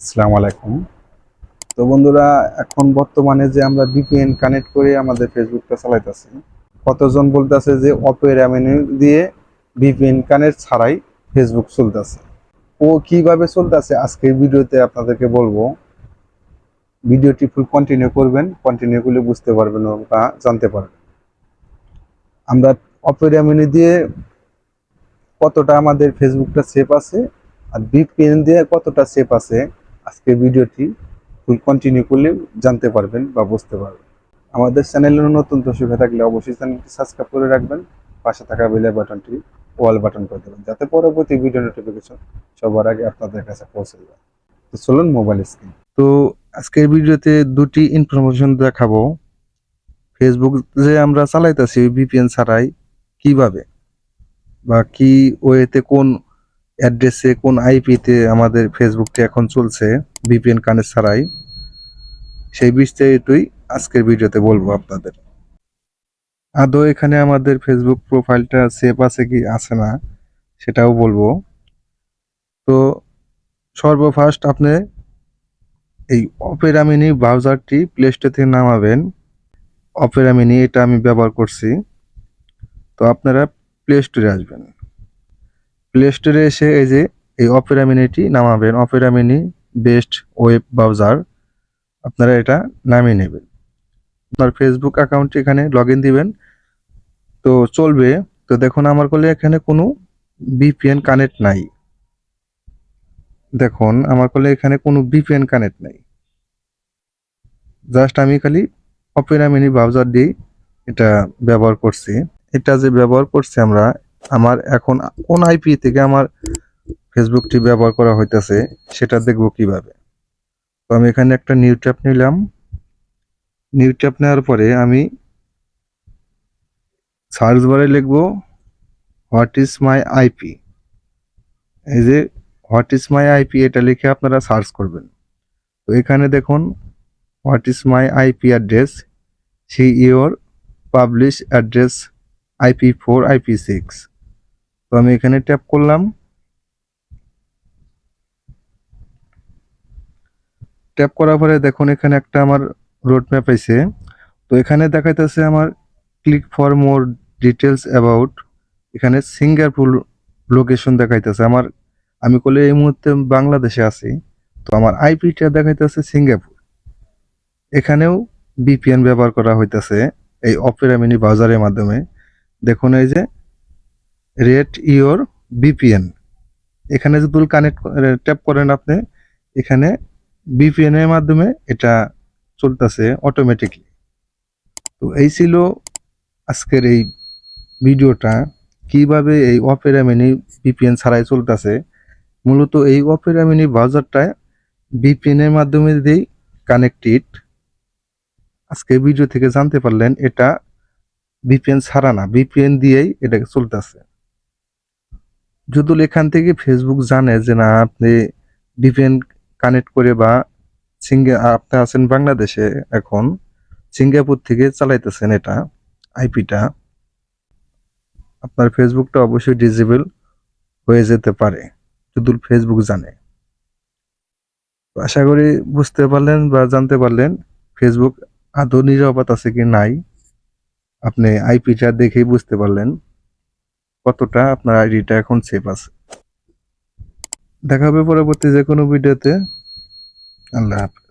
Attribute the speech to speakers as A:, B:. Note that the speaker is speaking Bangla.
A: আসসালামু আলাইকুম। তো বন্ধুরা, এখন বর্তমানে যে আমরা ভিপিএন কানেক্ট করে আমাদের ফেসবুকটা চালাইতেছি, কতজন বলতেছে যে অপেরা মেনু দিয়ে ভিপিএন কানেক্ট ছাড়াই ফেসবুক চলতেছে? ও কীভাবে চলতেছে? আজকের ভিডিওতে আপনাদেরকে বলব। ভিডিওটি ফুল কন্টিনিউ করবেন কন্টিনিউ করলে বুঝতে পারবেন বা জানতে পারবেন। আমরা অপেরা মেনু দিয়ে কতটা আমাদের ফেসবুকটা সেফ আছে, আর ভিপিএন দিয়ে কতটা সেফ আছে আজকে ভিডিওটি ফুল কন্টিনিউ করলে জানতে পারবেন বা বুঝতে পারবেন। আমাদের চ্যানেলের নতুন দর্শক থাকলে অবশ্যই চ্যানেলটি সাবস্ক্রাইব করে রাখবেন, পাশে থাকা বেল বাটনটি ওয়াল বাটন করে দেবেন, যাতে পরবর্তী ভিডিও নোটিফিকেশন সবার আগে আপনাদের কাছে পৌঁছে যায়। তো চলুন মোবাইল স্ক্রিন তো আজকের ভিডিওতে দুটি ইনফরমেশন দেখাবো। ফেসবুক যে আমরা চালাইতেছি ভিপিএন ছাড়াই কীভাবে বা কি ওয়েতে কোন অ্যাড্রেসে কোন আইপিতে আমাদের ফেসবুকটি এখন চলছে, ভিপিএন কানেক্ট ছাড়াই সেই বিস্তারিতই আজকের ভিডিওতে বলব আপনাদের। আদৌ এখানে আমাদের ফেসবুক প্রোফাইলটা সেফ আছে কি, আছে না, সেটাও বলব। তো সর্বফার্স্ট আপনি এই অপেরা মিনি ব্রাউজারটি প্লে স্টোর থেকে নামাবেন। অপেরা মিনি এটা আমি ব্যবহার করছি। তো আপনারা প্লে স্টোরে আসবেন। প্লে স্টোরে এসে এই যে এই অপেরা মিনিটি নামাবেন। Opera mini best web browser আপনারা এটা নামিয়ে নেবেন। আপনার ফেসবুক অ্যাকাউন্টে এখানে লগ দিবেন। তো চলবে। তো দেখুন, আমার কলে এখানে কোনো ভিপিএন কানেক্ট নাই। দেখুন, আমার কলে এখানে কোনো ভিপিএন কানেক্ট নাই। জাস্ট আমি খালি অপেরা মিনি ব্রাউজার দিয়ে এটা ব্যবহার করছি। এটা যে ব্যবহার করছি আমরা আমার এখন কোন আইপি থেকে আমার ফেসবুকটি ব্যবহার করা হইতেছে, সেটা দেখব কীভাবে। তো আমি এখানে একটা নিউ ট্যাপ নিলাম। নিউ ট্যাপ নেওয়ার পরে আমি সার্চ বারে লিখব হোয়াট ইজ মাই আইপি এই যে হোয়াট ইজ মাই আইপি এটা লিখে আপনারা সার্চ করবেন। তো এখানে দেখুন what is my IP address see your publish address IP four IP six আমি এখানে ট্যাপ করলাম। ট্যাপ করার পরে দেখুন, এখানে একটা আমার রোড ম্যাপ আছে তো এখানে দেখাইতেছে আমার click for more details about এখানে সিঙ্গাপুর লোকেশন দেখাইতেছে। আমার, আমি করলে এই মুহূর্তে বাংলাদেশে আছি। তো আমার আইপিটা দেখাইতেছে সিঙ্গাপুর এখানেও বিপিএন ব্যবহার করা হইতেছে এই অপেরা মিনি ব্রাউজারের মাধ্যমে। দেখুন এই যে রেট ইওর বিপিএন এখানে যদি কানেক্ট ট্যাপ করেন আপনি, এখানে বিপিএন এর মাধ্যমে এটা চলতেছে অটোমেটিকলি তো এই ছিল আজকের এই ভিডিওটা, কীভাবে এই অপেরা মিনি বিপিএন ছাড়াই চলতেছে। মূলত এই অপেরা মিনি ব্রাউজারটা বিপিএন এর মাধ্যমে দিয়েই কানেক্টেড আজকে ভিডিও থেকে জানতে পারলেন এটা বিপিএন ছাড়া না বিপিএন দিয়েই এটা চলতেছে। যদি এখান থেকে ফেসবুক জানে যে না, আপনি ভিপিএন কানেক্ট করে বা সিঙ্গে, আপনি আছেন বাংলাদেশে এখন, সিঙ্গাপুর থেকে চালাইতেছেন এটা আইপিটা আপনার ফেসবুকটা অবশ্যই ডিজেবল হয়ে যেতে পারে, যদি ফেসবুক জানে। আশা করি বুঝতে পারলেন বা জানতে পারলেন ফেসবুক আদৌ নিরাপদ আছে কি নাই, আপনি আইপিটা দেখেই বুঝতে পারলেন। কতটা আপনার আইডিটা এখন সেফ আছে। দেখা হবে পরবর্তী যে কোনো ভিডিওতে আল্লাহ হাফেজ।